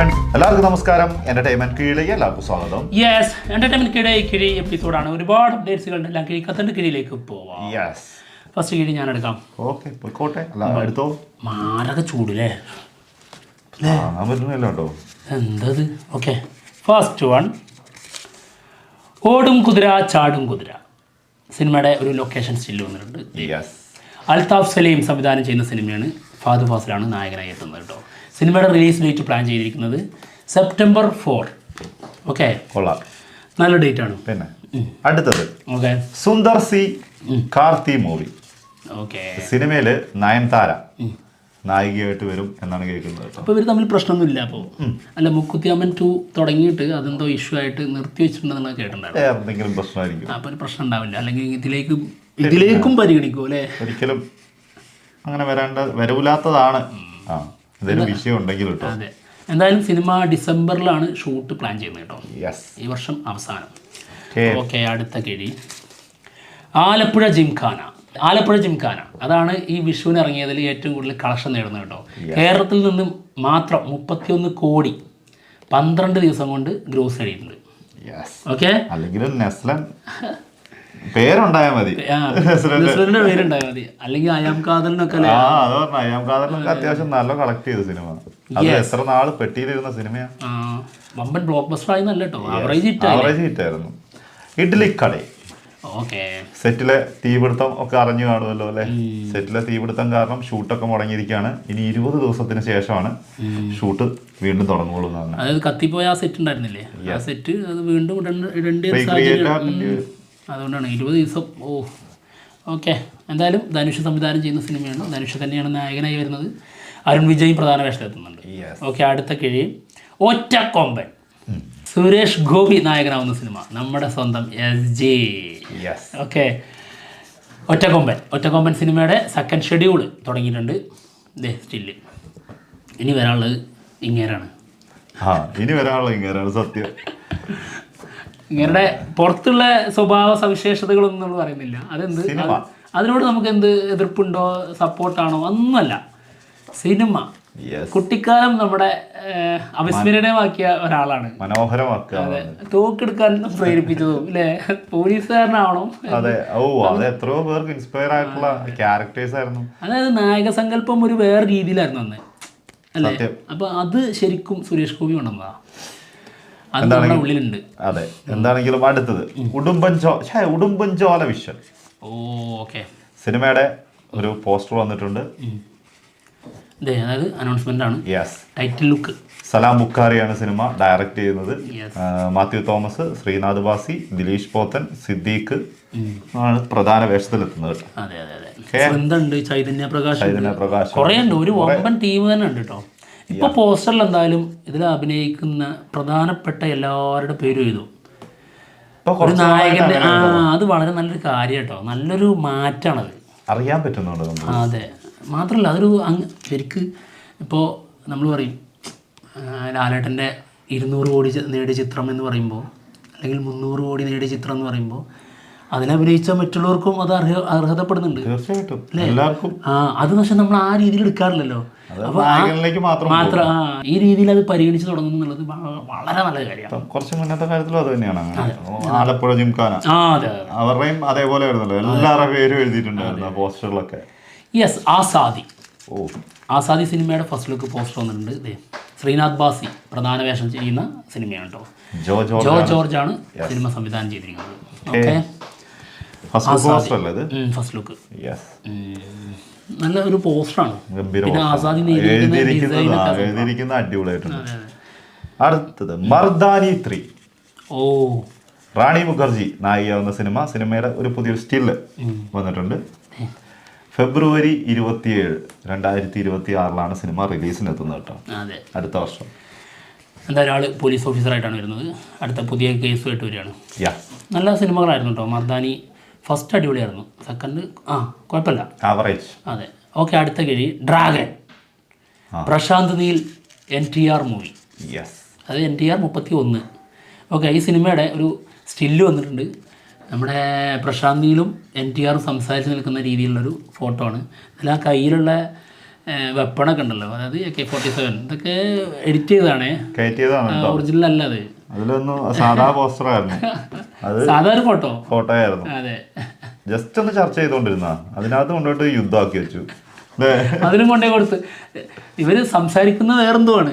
Friends എല്ലാവർക്കും നമസ്കാരം. Entertainment കീഴിലേക്ക് എല്ലാവർക്കും സ്വാഗതം. യെസ് എന്റർടൈൻമെന്റ് കിഴി കിഴി എപ്പിസോഡാണ് ഒരുപാട് അപ്ഡേറ്റ്സുകളുണ്ട് എല്ലാം കിഴി കത്തന്റെ കിഴിയിലേക്ക് പോവാം. യെസ് ഫസ്റ്റ് കിഴി ഞാൻ എടുക്കാം. ഓക്കെ പോയിക്കോട്ടെ. എടുത്തോ? മാരക ചൂടില്ലേ പറ്റുന്നില്ല എന്തത്? ഓക്കെ ഫസ്റ്റ് വൺ ഓടും കുതിര ചാടും കുതിര. സിനിമയുടെ ഒരു ലൊക്കേഷൻ സ്റ്റിൽ വന്നിട്ടുണ്ട്. അൽതാഫ് സലീം സംവിധാനം ചെയ്യുന്ന സിനിമയാണ്. ഫാദു ഫാസിലാണ് നായകനായി എത്തുന്നത് കേട്ടോ. സിനിമയുടെ റിലീസ് ഡേറ്റ് പ്ലാൻ ചെയ്തിരിക്കുന്നത് സെപ്റ്റംബർ ഫോർ ഓക്കെ കൊള്ളാം. നല്ല ഡേറ്റ് ആണ്. പിന്നെ? അടുത്തത്. Okay Sundar C Karthi movie. Okay സിനിമയിൽ നയൻതാര നായികയായിട്ട് വരും എന്നാണ് കേൾക്കുന്നത് അപ്പോൾ ഇവർ തമ്മിൽ പ്രശ്നമൊന്നുമില്ല അപ്പോൾ അല്ല മുക്കുത്തിയമ്മൻ ടു തുടങ്ങിയിട്ട് അതെന്തോ ഇഷ്യൂ ആയിട്ട് നിർത്തി വെച്ചിട്ടുണ്ടെന്നാണ് കേട്ടിട്ടുണ്ടായിരുന്നു. വേറെ എന്തെങ്കിലും പ്രശ്നമായിരിക്കും. അപ്പോൾ ഒരു പ്രശ്നം ഉണ്ടാവില്ല. അല്ലെങ്കിൽ ഇതിലേക്ക് ഇതിലേക്കും പരിഗണിക്കും അല്ലേ? ഒരിക്കലും അങ്ങനെ വരേണ്ട വരവില്ലാത്തതാണ്. ആ. എന്തെങ്കിലും വിഷയം ഉണ്ടെങ്കിൽ കേട്ടോ. അതെ. എന്തായാലും സിനിമ ഡിസംബറിലാണ് ഷൂട്ട് പ്ലാൻ ചെയ്യുന്നത് കേട്ടോ. ഈ വർഷം അവസാനം. ഓക്കെ അടുത്ത കിഴി. ആലപ്പുഴ ജിംഖാന. ആലപ്പുഴ ജിംഖാന. അതാണ് ഈ വിഷുവിന് ഇറങ്ങിയതിൽ ഏറ്റവും കൂടുതൽ കളക്ഷൻ നേടുന്നത് കേട്ടോ. കേരളത്തിൽ നിന്നും മാത്രം മുപ്പത്തിയൊന്ന് കോടി പന്ത്രണ്ട് ദിവസം കൊണ്ട് ഗ്രോസ് നേടിയിട്ടുണ്ട് ഓക്കെ അല്ലെങ്കിൽ പേരുണ്ടായാൽ മതി. പേരുണ്ടായാൽ മതി. അല്ലെങ്കിൽ അയാം കാതലിനൊക്കെ അയ്യാം കാതറിനൊക്കെ അത്യാവശ്യം നല്ല കളക്ട് ചെയ്ത സിനിമ. അത് എത്ര നാൾ പെട്ടിയിലിരുന്ന സിനിമയാ? ആ, വമ്പൻ ബ്ലോക്ക് ബസ്റ്റർ ആയി നല്ല കേട്ടോ ആവറേജ് ഹിറ്റ് ആവറേജ് ഹിറ്റായിരുന്നു ഇഡ്ലിക്കട ഓക്കെ. സെറ്റിലെ തീപിടുത്തം ഒക്കെ അറിഞ്ഞു കാണുമല്ലോ അല്ലെ? സെറ്റിലെ തീപിടുത്തം കാരണം ഷൂട്ടൊക്കെ മുടങ്ങിയിരിക്കുകയാണ്. ഇനി ഇരുപത് ദിവസത്തിന് ശേഷമാണ് ഷൂട്ട് വീണ്ടും തുടങ്ങുള്ളൂ എന്നാണ്. അതായത് കത്തിപ്പോയ ആ സെറ്റ് ഉണ്ടായിരുന്നില്ലേ? ആ സെറ്റ് അത് വീണ്ടും അതുകൊണ്ടാണ് ഇരുപത് ദിവസം ഓ ഓക്കെ. എന്തായാലും ധനുഷ് സംവിധാനം ചെയ്യുന്ന സിനിമയാണ്. ധനുഷ് തന്നെയാണ് നായകനായി വരുന്നത്. അരുൺ വിജയും പ്രധാന വേഷത്തിലെത്തുന്നുണ്ട് എത്തുന്നുണ്ട്. ഓക്കെ അടുത്ത കിഴി. ഒറ്റ കൊമ്പൻ. സുരേഷ് ഗോപി നായകനാവുന്ന സിനിമ. നമ്മുടെ സ്വന്തം S J okay. Ottakomban Ottakomban സിനിമയുടെ സെക്കൻഡ് ഷെഡ്യൂൾ തുടങ്ങിയിട്ടുണ്ട്. ദേ സ്റ്റില്ല് ഇനി വരാനുള്ളത് ഇങ്ങേരാണ്. ആ ഇനി വരാനുള്ളത് ഇങ്ങേരാണ് സത്യം. ഇങ്ങേരുടെ പുറത്തുള്ള സ്വഭാവ സവിശേഷതകളൊന്നും നമ്മൾ പറയുന്നില്ല. അതെന്ത്. അതിനോട് നമുക്ക് എന്ത് എതിർപ്പുണ്ടോ സപ്പോർട്ടാണോ? ഒന്നുമല്ല. സിനിമ. കുട്ടിക്കാലം നമ്മുടെ അവിസ്മരണമാക്കിയ അവിസ്മരണീയമാക്കിയ ഒരാളാണ്. മനോഹരമാക്കുക. തോക്കെടുക്കാൻ പ്രേരിപ്പിച്ചതും അല്ലെ പോലീസുകാരനാവണം. അതെ. ഓ അത്. എത്രയോ പേർക്ക് ഇൻസ്പയർ ആയിട്ടുള്ള ക്യാരക്ടേഴ്സ് ആയിരുന്നു. അതായത് നായക സങ്കല്പം ഒരു വേറെ രീതിയിലായിരുന്നു അന്ന്. അല്ലേ. അപ്പൊ അത് ശരിക്കും സുരേഷ് ഗോപി നമ്മുടെ ഉള്ളിലുണ്ട്. അതെ. എന്താണെങ്കിലും അടുത്തത്. ഉടുമ്പൻചോ ഛേ ഉടുമ്പൻചോല വിഷൻ ഓ ഓക്കെ. സിനിമയുടെ ഒരു പോസ്റ്റർ വന്നിട്ടുണ്ട്. അതായത് അനൗൺസ്മെന്റ് ആണ്. യെസ് ടൈറ്റിൽ ലുക്ക് സലാം ബുക്കാറിയാണ് സിനിമ ഡയറക്റ്റ് ചെയ്യുന്നത്. മാത്യു തോമസ് ശ്രീനാഥ് ബാസി ദിലീഷ് പോത്തൻ സിദ്ദീഖ് ആണ് പ്രധാന വേഷത്തിലെത്തുന്നത്. ചൈതന്യ പ്രകാശ് ചൈതന്യ പ്രകാശ് ഒരു ടീം തന്നെ ഉണ്ട് കേട്ടോ ഇപ്പൊ പോസ്റ്ററിൽ എന്തായാലും ഇതിൽ അഭിനയിക്കുന്ന പ്രധാനപ്പെട്ട എല്ലാവരുടെ പേരും എഴുതും. ഒരു നായകന്റെ ആ അത് വളരെ നല്ലൊരു കാര്യം കേട്ടോ നല്ലൊരു മാറ്റാണത്. അറിയാൻ പറ്റുന്നുണ്ട് അതെ. മാത്രമല്ല അതൊരു അങ്ങ് ശരിക്ക് ഇപ്പോൾ നമ്മൾ പറയും ലാലേട്ടന്റെ ഇരുന്നൂറ് കോടി നേടിയ ചിത്രം എന്ന് പറയുമ്പോൾ അല്ലെങ്കിൽ മുന്നൂറ് കോടി നേടിയ ചിത്രം എന്ന് പറയുമ്പോൾ അതിലഭിനയിച്ച മറ്റുള്ളവർക്കും അത് അർഹ അർഹതപ്പെടുന്നുണ്ട്. തീർച്ചയായിട്ടും. എല്ലാവർക്കും. ആ അത് പക്ഷെ നമ്മൾ ആ രീതിയിൽ എടുക്കാറില്ലല്ലോ. മാത്രം ഈ രീതിയിൽ അത് പരിഗണിച്ച് തുടങ്ങുന്നു എന്നുള്ളത് വളരെ നല്ല കാര്യമാണ്. കുറച്ച് മുന്നത്തെ കാര്യത്തിലും അത് തന്നെയാണ് ആലപ്പുഴ ജിംഖാന. അവരുടെയും അതേപോലെ ആയിരുന്നല്ലോ. എല്ലാവരുടെ പേരും എഴുതിയിട്ടുണ്ടായിരുന്നു പോസ്റ്ററുകളൊക്കെ. പോസ്റ്ററിലൊക്കെ യെസ് ആസാദി. ഓ. ആസാദി സിനിമയുടെ ഫസ്റ്റ് ലുക്ക് പോസ്റ്റർ വന്നിട്ടുണ്ട്. ശ്രീനാഥ് ബാസി പ്രധാന വേഷം ചെയ്യുന്ന സിനിമയാണ് കേട്ടോ ജോ ജോർജ് ആണ്. സിനിമ സംവിധാനം ചെയ്തിരിക്കുന്നത്. ഓക്കെ ഫസ്റ്റ് ലുക്ക് നല്ല ഒരു പോസ്റ്ററാണ്. പിന്നെ. ആസാദി എഴുതിയിരിക്കുന്നത് അടിപൊളിയായിട്ടുണ്ട്. അടുത്തത് മർദാനി ത്രീ. ഓ. റാണി മുഖർജി നായികയാവുന്ന സിനിമ. സിനിമയുടെ ഒരു പുതിയൊരു സ്റ്റില്ല് വന്നിട്ടുണ്ട്. ഫെബ്രുവരി ഇരുപത്തിയേഴ് രണ്ടായിരത്തി ഇരുപത്തി ആറിലാണ് സിനിമ റിലീസിന് എത്തുന്നത് കേട്ടോ അടുത്ത വർഷം. എന്താ ഒരാൾ പോലീസ് ഓഫീസറായിട്ടാണ് വരുന്നത്. അടുത്ത പുതിയ കേസുമായിട്ട് വരികയാണ്. നല്ല സിനിമകളായിരുന്നു കേട്ടോ. മർദാനി ഫസ്റ്റ് അടിപൊളിയായിരുന്നു. സെക്കൻഡ് ആ കുഴപ്പമില്ല. ആവറേജ് അതെ. ഓക്കെ അടുത്ത കിഴി dragon Prashanth Neel N T R movie അത് എൻ ടി ആർ മുപ്പത്തി ഒന്ന് ഓക്കെ ഈ സിനിമയുടെ ഒരു സ്റ്റില്ല് വന്നിട്ടുണ്ട്. നമ്മുടെ പ്രശാന്ത് നീലും എൻ ടി ആറും സംസാരിച്ച് നിൽക്കുന്ന രീതിയിലുള്ളൊരു ഫോട്ടോ ആണ്. അതിൽ ആ കയ്യിലുള്ള വെപ്പണൊക്കെ ഉണ്ടല്ലോ. അതായത് എ കെ ഫോർട്ടി സെവൻ ഇതൊക്കെ എഡിറ്റ് ചെയ്തതാണേ. ഒറിജിനൽ അല്ല അത്. അതിലൊന്നും സാധാ പോസ്റ്റർ ആയിരുന്നു അത് സാധാരണ ഫോട്ടോ ഫോട്ടോ? ആയിരുന്നു അതെ. ജസ്റ്റ് ഒന്ന് ചർച്ച ചെയ്തോണ്ടിരുന്ന. അതിനകത്ത് കൊണ്ടുപോയിട്ട് യുദ്ധമാക്കി വെച്ചു. അതിനും കൊണ്ടേ കൊടുത്ത്. ഇവർ സംസാരിക്കുന്നത് വേറെന്തോ ആണ്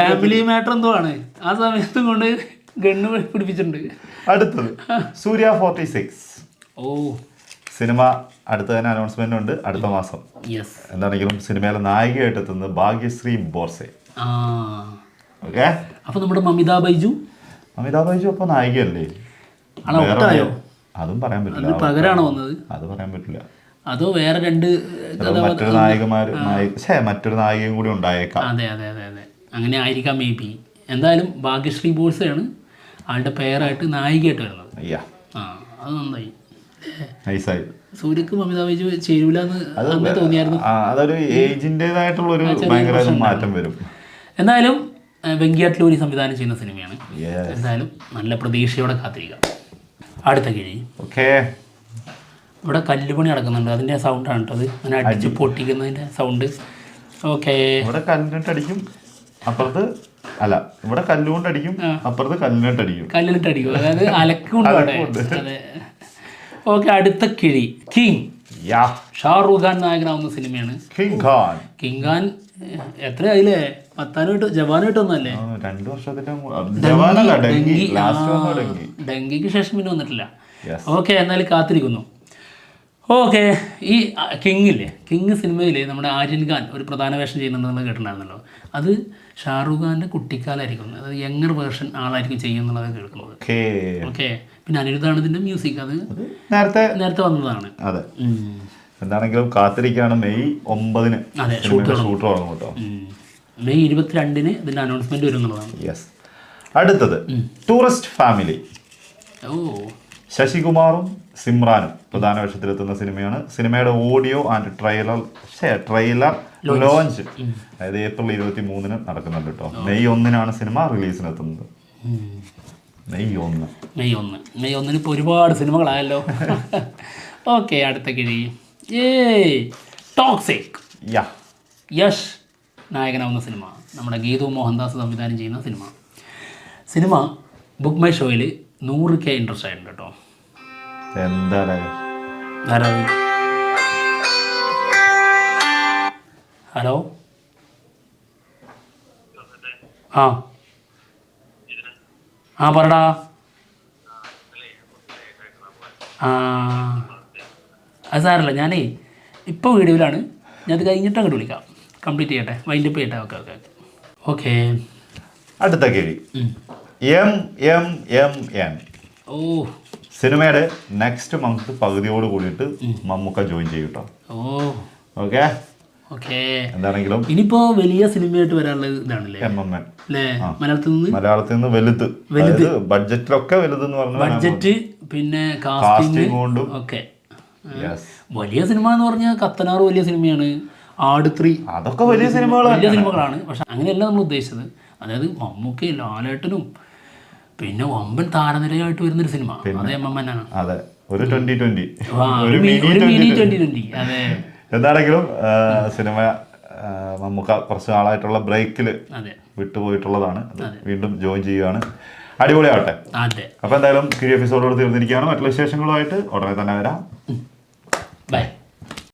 ഫാമിലി മാറ്റർ എന്തോ ആണ് ആ സമയത്ത് കൊണ്ട് ഗണ്ണ് പിടിപ്പിച്ചിട്ടുണ്ട്. അടുത്തത്. Suriya forty six. ഓ. സിനിമ അടുത്ത തന്നെ അനൗൺസ്മെന്റ് ഉണ്ട്. അടുത്ത മാസം. എന്താണെങ്കിലും സിനിമയിലെ നായികയായിട്ട് എത്തുന്നത് ഭാഗ്യശ്രീ ബോർസെ. ഓക്കെ അപ്പൊ നമ്മുടെ മമിത ബൈജു? അമിതാ ബൈജു ഇപ്പൊ നായികയല്ലേ? ആണോ ഔട്ടായോ അതും പറയാൻ പറ്റില്ല. പകരാണോ വന്നത്? അത് പറയാൻ പറ്റില്ല. അതോ വേറെ രണ്ട് മറ്റൊരു നായികമാര് മറ്റൊരു നായികയും കൂടി ഉണ്ടായേക്കാം. അതെ അതെ അതെ അതെ. അങ്ങനെ ആയിരിക്കാം മേ ബി. എന്തായാലും ഭാഗ്യശ്രീ ബോൾസയാണ് ആളുടെ പേരായിട്ട് നായികയായിട്ട് വരുന്നത്. അയ്യാ. ആ അത് നന്നായി. നൈസായി. സൂര്യക്ക് മമിത ബൈജു ചേരൂല എന്ന് തോന്നിയായിരുന്നു. അതൊരു ഏജിന്റെതായിട്ടുള്ള ഒരു മാറ്റം വരും. എന്തായാലും വെങ്കിയാട്ടിലൂരി സംവിധാനം ചെയ്യുന്ന സിനിമയാണ്. എന്തായാലും നല്ല പ്രതീക്ഷയോടെ കാത്തിരിക്കാം. അടുത്ത കിഴി. ഓക്കെ ഇവിടെ കല്ലുപണി നടക്കുന്നുണ്ട്. അതിന്റെ സൗണ്ടാണ് കേട്ടോ അത്. അങ്ങനെ അടിച്ച് പൊട്ടിക്കുന്നതിന്റെ സൗണ്ട് ഓക്കെ ഇവിടെ അപ്പുറത്ത് അല്ല ഇവിടെ കല്ലുകൊണ്ട് അടിക്കും അപ്പുറത്ത് കല്ലിലിട്ട് അടിക്കും. അതായത് അലക്കുണ്ട്. ഓക്കെ അടുത്ത കിഴി. കിങ് ഷാറൂഖ് ഖാൻ നായകനാവുന്ന സിനിമയാണ്. കിങ് ഖാൻ. കിങ് ഖാൻ എത്ര അതിലെ പത്താനായിട്ട് ജവാനായിട്ടൊന്നല്ലേ രണ്ടു വർഷത്തിന്റെ ഡെങ്കിക്ക് ശേഷം പിന്നെ വന്നിട്ടില്ല. ഓക്കെ എന്നാലും കാത്തിരിക്കുന്നു. ഓക്കെ. ഈ കിങ്ങില്ലേ? കിങ് സിനിമയിൽ നമ്മുടെ ആര്യൻ ഖാൻ ഒരു പ്രധാന വേഷം ചെയ്യുന്നുണ്ടെന്ന് കേട്ടിട്ടുണ്ടായിരുന്നല്ലോ. അത് ഷാറൂഖ് ഖാന്റെ കുട്ടിക്കാലായിരിക്കും. അതായത് യങ്ങർ വേർഷൻ ആളായിരിക്കും ചെയ്യുന്നുള്ളത് കേൾക്കുന്നത്. ഓക്കേ. പിന്നെ അനിരുദ്ധാണ് ഇതിന്റെ മ്യൂസിക്. അത് നേരത്തെ നേരത്തെ വന്നതാണ്. അതെ. എന്താണെങ്കിലും കാത്തിരിക്കുകയാണ് മെയ് ഒമ്പതിന് അതെ ഷൂട്ട് തുടങ്ങും. കേട്ടോ. മെയ് ഇരുപത്തിരണ്ടിന് ഇതിന്റെ അനൗൺസ്മെന്റ് വരും എന്നുള്ളതാണ് യെസ് അടുത്തത് ടൂറിസ്റ്റ് ഫാമിലി. ഓ. ശശികുമാറും സിമ്രാനും പ്രധാന വേഷത്തിലെത്തുന്ന സിനിമയാണ്. സിനിമയുടെ audio and trailer trailer launch. അതായത് ഏപ്രിൽ ഇരുപത്തി മൂന്നിന് നടക്കുന്നുണ്ട് കേട്ടോ. മെയ് ഒന്നിനാണ് സിനിമ റിലീസിനെത്തുന്നത്. മെയ് ഒന്ന്. മെയ് ഒന്ന്. മെയ് ഒന്നിന് ഇപ്പോൾ ഒരുപാട് സിനിമകളായല്ലോ. ഓക്കെ അടുത്ത കിഴി. ഏ ടോക്സിക്. യാ. യഷ് നായകനാവുന്ന സിനിമ. നമ്മുടെ ഗീതു മോഹൻദാസ് സംവിധാനം ചെയ്യുന്ന സിനിമ. സിനിമ ബുക്ക് മൈ ഷോയിൽ നൂറ് കെ ഇൻട്രസ്റ്റ് ആയിട്ടുണ്ട് കേട്ടോ. എന്താ ഹലോ? ആ. ആ പറടാ. ആ. അത് സാരല്ല ഞാനേ ഇപ്പോൾ വീഡിയോയിലാണ്. ഞാൻ അത് കഴിഞ്ഞിട്ട് അങ്ങോട്ട് വിളിക്കാം. കംപ്ലീറ്റ് ചെയ്യട്ടെ. വൈൻഡ് അപ്പ് ചെയ്യട്ടെ. ഓക്കെ ഓക്കെ ഓക്കെ അടുത്ത കിഴി എം എം എം എൻ ഓ. സിനിമയുടെ നെക്സ്റ്റ് മന്ത് പകുതിയോട് കൂടിയിട്ട് മമ്മൂക്ക ജോയിൻ ചെയ്യും കേട്ടോ ഓ. ഓക്കെ ഓക്കെ എന്താണെങ്കിലും ഇനിയിപ്പോൾ വലിയ സിനിമയായിട്ട് വരാനുള്ള ഇതാണല്ലേ? എം എം എൻ മലയാളത്തിൽ നിന്ന്? മലയാളത്തിൽ നിന്ന് വലുത്. വലുത്. ബഡ്ജറ്റിലൊക്കെ വലുത് എന്ന് പറഞ്ഞാൽ ബഡ്ജറ്റ് പിന്നെ കാസ്റ്റിംഗ് കൊണ്ടും. യെസ് വലിയ സിനിമ എന്ന് പറഞ്ഞാൽ കത്തനാറ് വലിയ സിനിമയാണ്. ആട് ത്രീ. അതൊക്കെ വലിയ സിനിമകളാണ് വലിയ സിനിമകളാണ്. പക്ഷെ അങ്ങനെയല്ല നമ്മൾ ഉദ്ദേശിച്ചത്. അതായത് മമ്മൂക്കയും ലാലേട്ടനും പിന്നെ വമ്പൻ താരനിരയായിട്ട് വരുന്നൊരു സിനിമ. അത് എം എം എൻ ആണ്. അതെ. ഒരു ട്വന്റി ട്വന്റി ഒരു മിനി ട്വന്റി ട്വന്റി അതെ. എന്താണെങ്കിലും സിനിമ നമുക്ക് മമ്മൂക്ക കുറച്ച് നാളായിട്ടുള്ള ബ്രേക്കിൽ വിട്ടുപോയിട്ടുള്ളതാണ്. വീണ്ടും ജോയിൻ ചെയ്യുകയാണ് അടിപൊളിയാവട്ടെ. അപ്പൊ എന്തായാലും കിരി എപ്പിസോഡോട് തീർന്നിരിക്കുകയാണ്. മറ്റുള്ള വിശേഷങ്ങളുമായിട്ട് ഉടനെ തന്നെ വരാം.